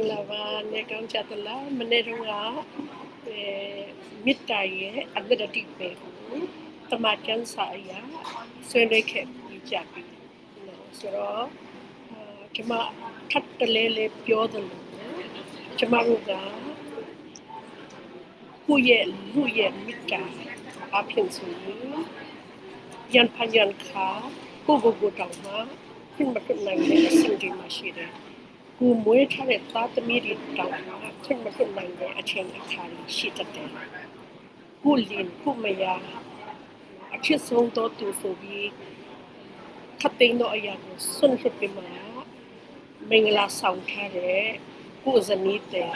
င်္ဂလာပါနေကောင်းကြသလားမနေ့တုန်းကအဲမေတ္တာရဲ့အဂရတိပဲကိုတမချန်စာအရာဆွေးနွေးခဲ့ပြီးကြပြီနော်ဆိုတော့အာကျွန်မထပ်တလဲလဲပြောတယ်လို့ကျွန်မတို့ကကိုယ့်ရဲ့လူရဲ့မေတ္တာအဖြစ်ဆိုရင်ယန်ဖန်ယန်ခါကိုကိုကိုတောင်းမှာခွင့်မခွင့်နိုင်တဲ့အဆင့်တွေမှာရှိတယ် ကိုမွေးထားတဲ့သားသမီးတွေတောင်မှခွင့်မခွင့်နိုင်တဲ့အချိန်အခါတွေရှိတတ်တယ်။ကိုလင်ကိုမယားအချစ်ဆုံးသောသူဆိုပြီးခတ်သိမ်းသောအရာကိုဆွန့်လွတ်ပြီးမှမင်္ဂလာဆောင်ထားတဲ့ကိုဇနီးတဲ့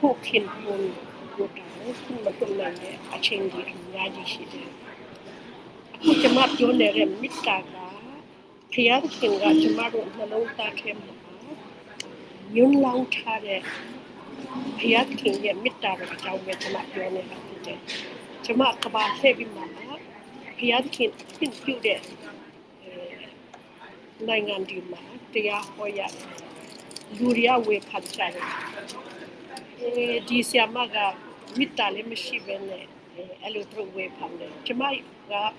ကိုခင်ပွန်ကိုတောင်ခွင့်မခွင့်နိုင်တဲ့အချိန်တွေအများကြီးရှိတယ်။အခုကျွန်မပြောနေတဲ့မေတ္တာကဖျားသခင်ကကျွန်မတို့နှလုံးသားထဲမှာ ညွန်းလောင်းထားတဲ့ဘုရားသခင်ရဲ့မေတ္တာတော်အကြောင်းပဲကျွန်မပြောနေတာဖြစ်တယ်။ကျွန်မကဘာလှည့်ပြီးမှဘုရားသခင်အဖြစ်ပြုတဲ့အဲနိုင်ငံဒီမှာတရားဟောရတယ်။လူတွေကဝေဖန်ကြတယ်။အဲဒီဆီယမကမေတ္တာလည်းမရှိဘဲနဲ့အဲအဲ့လိုသူဝေဖန်တယ်။ကျွန်မက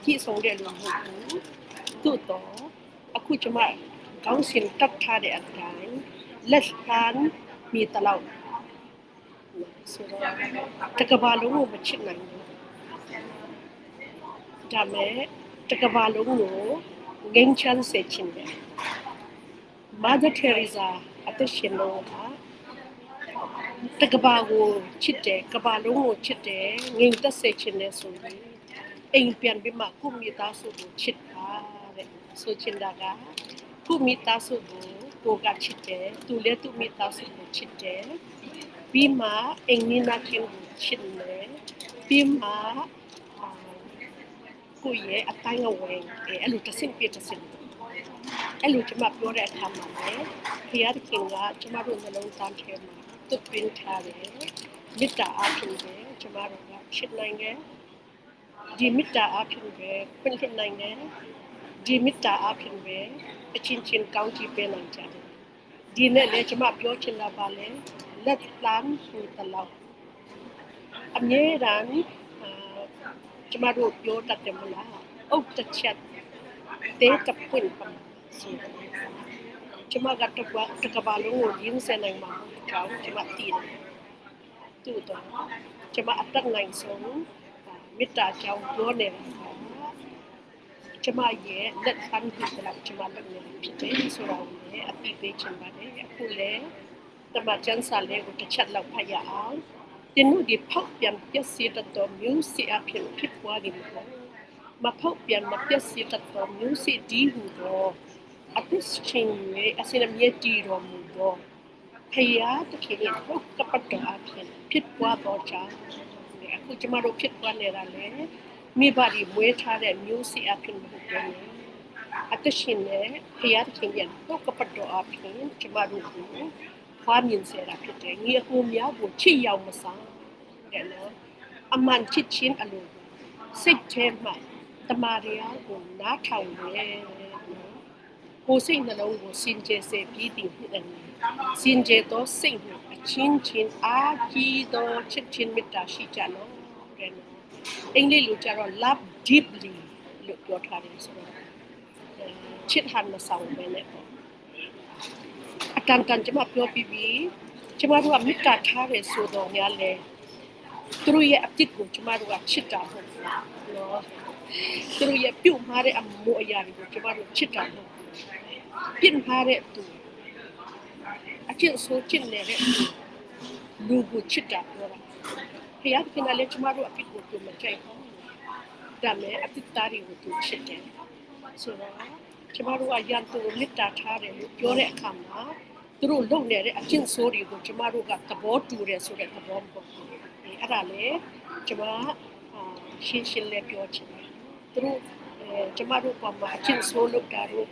ပြည့်စုံတဲ့လူမဟုတ်ဘူး။သို့တော့အခုကျွန်မကောင်းစင်တက်ထားတဲ့အတိုင်း လက်လန်းมีตลอดဆိုတော့တကဘာလုံးကိုမချစ်နိုင်ဘူးဒါမဲ့တကဘာလုံးကိုငင်းချမ်းစေချင်တယ်မာဒ်ထေရီဇာအသက်ရှင်တော့ဟာတကဘာကိုချစ်တယ်ကဘာလုံးကိုချစ်တယ်ငင်းသက်စေချင်တယ်ဆိုရင်အိမ်ပြန်ပြီးမှကိုမိသားစုကိုချစ်တာတဲ့ဆိုချင်တာကကိုမိသားစုကို ကိုကချစ်တယ်သူလည်းသူ့မိသားစုကိုချစ်တယ်ပြီးမှအိမ်နီးနားချင်းကိုချစ်တယ်ပြီးမှအာကိုယ့်ရဲ့အတိုင်းအဝယ်အဲအဲ့လိုတစ်စင်ပြတစ်စင်အဲ့လိုကျွန်မပြောတဲ့အခါမှာလည်းဘုရားသခင်ကကျွန်မတို့နှလုံးသားထဲမှာသွတ်ပင်းထားတယ်မေတ္တာအဖြစ်ပဲကျွန်မတို့ကချစ်နိုင်တယ်ဒီမေတ္တာအဖြစ်ပဲခွင့်လွှတ်နိုင်တယ်ဒီမေတ္တာအဖြစ်ပဲ အချင်းချင်းကောင်းချီးပေးနိုင်ကြတယ်ဒီနဲ့လည်းကျွန်မပြောချင်တာပါလေလက်လမ်းဟူတလောက်အမြဲတမ်းအာကျွန်မတို့ပြောတတ်တယ်မလားအုတ်တစ်ချက်တဲတပွင့်ပမာဆိုတယ်ကျွန်မကတကွာတကဘာလုံးကိုရင်းစဲနိုင်မှာကြောင်းကျွန်မသိတယ်တူတော့ကျွန်မအတက်နိုင်ဆုံးမေတ္တာကြောင့်ပြောနေတာပါ ကျမရဲ့လက်ခံပြီးတော့ကျမလုပ်နေဖြစ်တယ်ဆိုတော့လည်းအပိပေးချင်ပါတယ်အခုလည်းတမချန်စာလေးကိုတစ်ချက်လောက်ဖတ်ရအောင်တင်တို့ဒီဖောက်ပြန်ပျက်စီးတတ်သောမျိုးစေ့အဖြစ်ဖြစ်ပွားနေမှာမဖောက်ပြန်မပျက်စီးတတ်သောမျိုးစေ့ဒီဟူသောအသစ်ချင်းရဲ့အစင်မြတ်တည်တော်မူသောဖယားတခင်ရဲ့ပုတ်ကပတ်တော်အဖြစ်ဖြစ်ပွားသောကြောင့်အခုကျမတို့ဖြစ်ပွားနေတာလည်း မိဘတွေမွေးထားတဲ့မျိုးစေ့အဖြစ်မဟုတ်ဘူးအတရှင်နဲ့ဖယားသခင်ရဲ့ပုတ်ကပတ်တော်အဖြစ်ကျမတို့ကိုဖွားမြင်စေတာဖြစ်တယ်။ငြိအမှုများကိုချစ်ရောက်မစားတဲ့နော်။အမှန်ချစ်ချင်းအလိုစိတ်ထဲမှာတမာတရားကိုနားထောင်ရဲနော်။ကိုယ်စိတ်နှလုံးကိုစင်ကြယ်စေပြီးတည်ဖြစ်တယ်။စင်ကြယ်သောစိတ်နှင့်အချင်းချင်းအားကြီးသောချစ်ချင်းမေတ္တာရှိကြနော်တဲ့နော်။ အင်္ဂလိပ်လိုကျတော့ love deeply လို့ပြောထားတယ်ဆိုတော့ချစ်ဟန်မဆောင်ပဲနဲ့ပေါ့အတန်တန်ကျမပြောပြီးပြီကျမတို့ကမေတ္တာထားတယ်ဆိုတော့များလဲသူတို့ရဲ့အပြစ်ကိုကျမတို့ကချစ်တာဟုတ်နော်သူတို့ရဲ့ပြုတ်မှားတဲ့အမှုအရာတွေကိုကျမတို့ချစ်တာဟုတ်ပြင်းမှားတဲ့သူအကျင့်ဆိုးကျင့်နေတဲ့လူကိုချစ်တာပြောတာ ဖခင်ကလည်းကျမတို့အပြစ်ကိုသူမကြိုက်ဘူးဒါမဲ့အပြစ်သားတွေကိုသူချစ်တယ်ဆိုတော့ကျမတို့ကရန်သူမေတ္တာထားတယ်လို့ပြောတဲ့အခါမှာသူတို့လုပ်နေတဲ့အကျင့်ဆိုးတွေကိုကျမတို့ကသဘောတူတယ်ဆိုတဲ့သဘောမဟုတ်ဘူးအဲအဲ့ဒါလေကျမအာရှင်းရှင်းလေးပြောချင်တယ်သူတို့အဲကျမတို့ကမှအကျင့်ဆိုးလုပ်တာတို့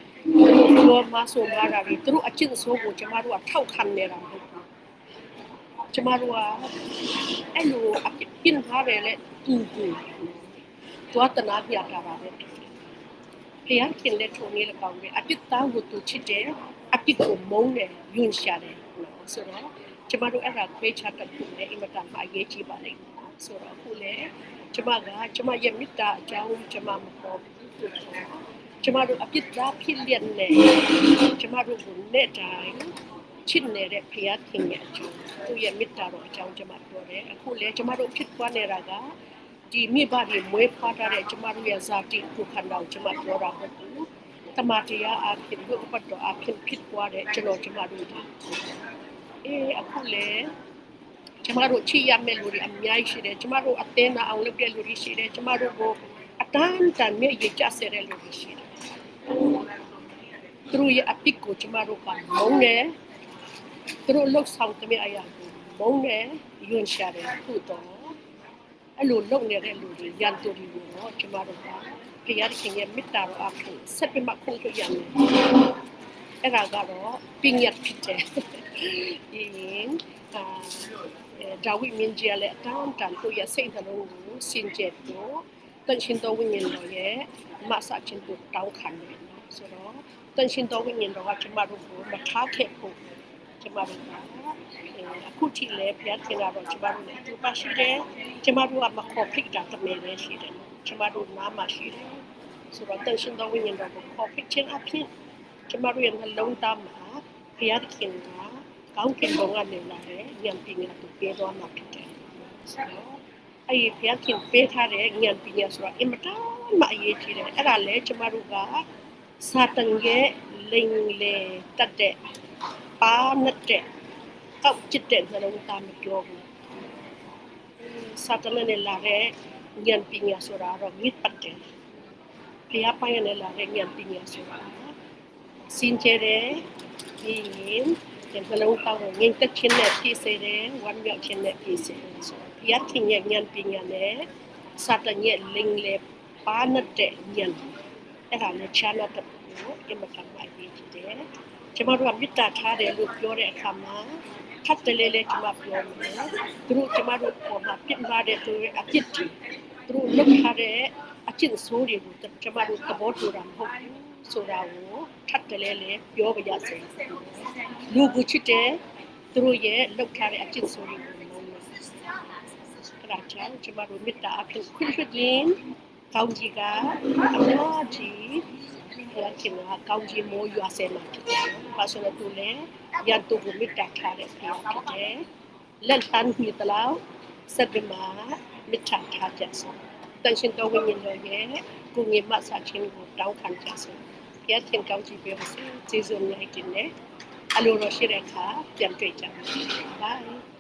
ဘောမဆိုလာတာတွေသူတို့အကျင့်ဆိုးကိုကျမတို့ကထောက်ခံနေတာမဟုတ်ဘူး ကျမတို့ကအဲ့လိုအပြင်းထားတယ်လေတူတူသွားတနာပြတာပါပဲဖျားခင်လက်ထုံလေး၎င်းပဲအပြစ်သားကိုသူချစ်တယ်အပြစ်ကိုမုန်းတယ်ယွန်းရှာတယ်နော်ဆိုတော့ကျမတို့အဲ့ဒါခွဲခြားတတ်ဖို့လည်းအင်မတန်မှအရေးကြီးပါလိမ့်မယ်ဆိုတော့အခုလေကျမကကျမရဲ့မေတ္တာအကြောင်းကျမမပေါ်ဘူးဆိုတော့ကျမတို့အပြစ်သားဖြစ်လျက်နဲ့ကျမတို့ကိုနဲ့တိုင်း ချစ်နေတဲ့ဖခင်ခင်ရဲ့အကြောင်းသူရဲ့မေတ္တာတော်အကြောင်းကျမပြောတယ်အခုလေကျမတို့ဖြစ်သွားနေတာကဒီမိဘတွေမွေးဖွားထားတဲ့ကျမတို့ရဲ့ဇာတိကိုခန္ဓာကိုကျမပြောတာမဟုတ်ဘူးတမန်တရားအဖြစ်ဘုပတ်တော်အဖြစ်ဖြစ်သွားတဲ့ကျွန်တော်ကျမတို့ဒီအေးအခုလေကျမတို့ချီရမဲ့လူတွေအများကြီးရှိတယ်ကျမတို့အသေးနာအောင်လုပ်တဲ့လူတွေရှိတယ်ကျမတို့ကိုအတန်းတန်မဲ့ရကြဆဲတဲ့လူတွေရှိတယ်သူတို့ရဲ့အပစ်ကိုကျမတို့ကမုန်းတယ် သူတို့လှုပ်ဆောင်တဲ့အရာကိုမုန်းတယ်ယွန်းရှာတယ်ခုတော့အဲ့လိုလုပ်နေတဲ့လူတွေရန်သူတွေကိုတော့ကျမတို့ကဖရာရှင်ရဲ့မေတ္တာတော်အဖြစ်ဆက်ပြီးမှခုံထုတ်ရမယ်အဲ့ဒါကတော့ပညာဖြစ်တယ်ဒီရင်အာဒါဝိမင်းကြီးလည်းအတောင်းတန်သူရဲ့စိတ်နှလုံးကိုစင်ကြယ်တော့တန်ရှင်တော်ဝိညာဉ်တော်ရဲ့မဆာချင်းကိုတောင်းခံတယ်နော်ဆိုတော့တန်ရှင်တော်ဝိညာဉ်တော်ကကျမတို့ကိုမထားခဲ့ဖို့ ကျမတို့ကအခုထိလည်းဘုရားခင်ကတော့ကျမတို့နဲ့သူပါရှိတယ်ကျမတို့ကမခေါ်ဖိတ်တာတမယ်လည်းရှိတယ်ကျမတို့နားမှာရှိတယ်ဆိုတော့တန်ရှင်တော်ဝိညာဉ်တော်ကိုခေါ်ဖိတ်ခြင်းအဖြစ်ကျမတို့ရဲ့နှလုံးသားမှာဘုရားခင်ကကောင်းကင်ဘုံကနေလာတဲ့ဉာဏ်ပညာကိုပေးတော်မှာဖြစ်တယ်ဆိုတော့အဲ့ဒီဘုရားခင်ပေးထားတဲ့ဉာဏ်ပညာဆိုတာအင်မတန်မှအရေးကြီးတယ်အဲ့ဒါလည်းကျမတို့ကစာတန်ရဲ့လိန်လေတက်တဲ့ ပါနဲ့တဲ့ကောက်ချစ်တဲ့နှလုံးသားမပြောဘူးစာတန်နဲ့လာတဲ့ဉာဏ်ပညာဆိုတာတော့မြစ်ပတ်တယ်ဘုရားပိုင်းနဲ့လာတဲ့ဉာဏ်ပညာဆိုတာစင်ကြယ်တယ်ဒီရင်ဒီနှလုံးသားကိုငြိမ်သက်ခြင်းနဲ့ပြည့်စုံတယ်ဝမ်းမြောက်ခြင်းနဲ့ပြည့်စုံတယ်ဆိုတော့ဘုရားခင်ရဲ့ဉာဏ်ပညာနဲ့စာတန်ရဲ့လိန်လေပါနဲ့တဲ့ဉာဏ်အဲ့ဒါနဲ့ချာနာတဲ့ကိုအမတန်ပါရေးကြည့်တယ် ကျမတို့ကမေတ္တာထားတယ်လို့ပြောတဲ့အခါမှာထပ်တလဲလဲကျမပြောမယ်သူတို့ကျမတို့ပေါ်မှာပြစ်မှားတဲ့သူရဲ့အဖြစ်တွေသူတို့လုပ်ထားတဲ့အကျင့်ဆိုးတွေကိုကျမတို့သဘောတူတာမဟုတ်ဘူးဆိုတာကိုထပ်တလဲလဲပြောပြရစေလူကိုချစ်တယ်သူတို့ရဲ့လုပ်ထားတဲ့အကျင့်ဆိုးတွေကိုလုံးဝအဲ့ဒါကြောင့်ကျမတို့မေတ္တာအဖြစ်ခွင့်ပြုခြင်းကောင်းကြီးကအများကြီးဘုရားခင်ကကောင်းကြီးမိုးရွာဆဲမှာဖြစ်တယ်။ ဘာလို့လဲသူလဲရန်သူကိုမေတ္တာထားတဲ့ဘုရားဖြစ်တယ်။လက်တန်းမြစ်တလောက်စက်ပြမှာမေတ္တာထားကြစို့။တန်ရှင်တော်ဝိညာဉ်တော်ရဲ့ကိုငြိမ်မဆာခြင်းကိုတောင်းခံကြစို့။ဘုရားခင်ကောင်းကြီးပေးပါစေ။ကျေးဇူးများတင်တယ်။အလိုတော်ရှိတဲ့အခါပြန်တွေ့ကြပါမယ်။ Bye.